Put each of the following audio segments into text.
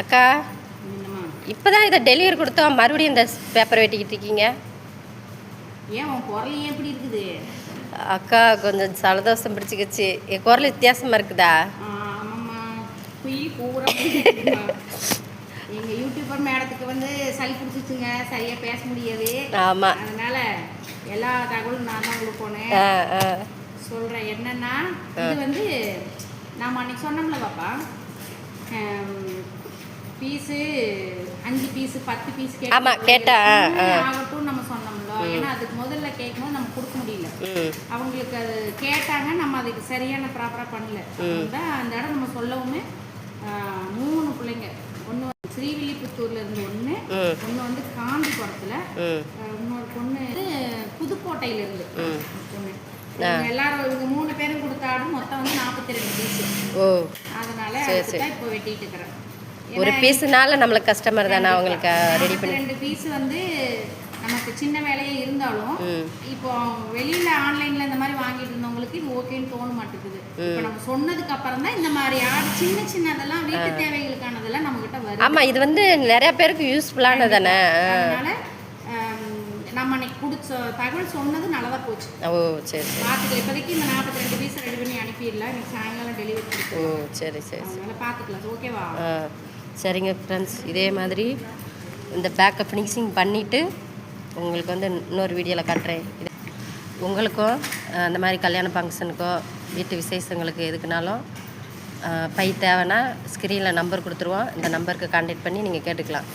அக்கா இப்போ தான் இதை டெலிவரி கொடுத்தோம். மறுபடியும் இந்த பேப்பர் வெட்டிக்கிட்டு இருக்கீங்க. ஏன் உன் குரல் ஏன் இப்படி இருக்குது? அக்கா கொஞ்சம் ஜலதோஷம் பிடிச்சிக்கிச்சு. என் குரல் வித்தியாசமாக இருக்குதா? எங்கள் யூடியூபர் மேடத்துக்கு வந்து சளி பிடிச்சிச்சுங்க. சரியாக பேச முடியாது. ஆமாம் அதனால எல்லா தகவலும் நான் தான் உங்களுக்கு போனேன். ஆ ஆ. சொல்கிறேன் என்னன்னா இது வந்து நாம் அன்னைக்கு சொன்னோம்ல பாப்பா. பீஸு அஞ்சு பீஸு பத்து பீஸ் ஆமா, கேட்டா, ஆ. ஆகட்டும் நம்ம சொன்னோம்ல. ஏன்னா அதுக்கு முதல்ல கேட்கும்போது நம்ம கொடுக்க முடியல. அவங்களுக்கு அது கேட்டாங்க நம்ம அதுக்கு சரியான ப்ராப்பராக பண்ணல. அந்த இடம் நம்ம சொல்லவுமே மூணு பிள்ளைங்க. ஒன்று ஸ்ரீவில்லிபுத்தூர்ல இருந்து ஒன்று ம். ஒன்று வந்து காந்திபுரத்தில் இன்னொரு பொண்ணு வந்து புதுக்கோட்டையில இருந்து. பொண்ணு. எல்லாரும் இவங்க மூணு பேரும் கொடுத்த ஆடும் மொத்தம் வந்து நாற்பத்தி ரெண்டு பீஸ். அதனால இப்போ வெட்டிட்டு இருக்கிறேன். ஒரு பீஸுனால நம்மளுக்கு கஸ்டமர் தானே அவங்களுக்கு ரெடி பண்ணி ரெண்டு பீஸ் வந்து நமக்கு சின்ன வேலையே இருந்தாலும் இப்போ வெளியில ஆன்லைன்ல இந்த மாதிரி வாங்கிட்டு இருந்தவங்களுக்கு இது ஓகேன்னு தோண மாட்டேங்குது. இப்போ நம்ம சொன்னதுக்கு அப்புறம் தான் இந்த மாதிரி ஆடு சின்ன சின்னதெல்லாம் வீட்டு தேவைகளுக்கானதெல்லாம் நம்ம கிட்ட வரும் ஆமாம் இது வந்து நிறைய பேருக்கு யூஸ்ஃபுல்லானது தானே. அதனால ஆம், நம்ம அன்னைக்கு கொடுத்த தகவல் சொன்னது நல்லதா போச்சு. ஓ சரி சரி. பார்த்துக்கலாம். இப்போதைக்கு இந்த நாற்பத்தி ரெண்டு பீஸ் ரெடி பண்ணி அனுப்பிடலாம் இன்னைக்கு சாயங்காலம் டெலிவரி ஓ சரி சரி அதனால பார்த்துக்கலாம். ஓகேவா? சரிங்க ஃப்ரெண்ட்ஸ் இதே மாதிரி இந்த பேக்கை ஃபினிஷிங் பண்ணிவிட்டு உங்களுக்கு வந்து இன்னொரு வீடியோவில் காட்டுறேன். இது உங்களுக்கும் அந்த மாதிரி கல்யாண ஃபங்க்ஷனுக்கோ வீட்டு விசேஷங்களுக்கு எதுக்குனாலும் பை தேவைன்னா ஸ்க்ரீனில் நம்பர் கொடுத்துருவோம். இந்த நம்பருக்கு கான்டாக்ட் பண்ணி நீங்கள் கேட்டுக்கலாம்.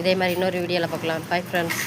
இதே மாதிரி இன்னொரு வீடியோவில் பார்க்கலாம். Bye friends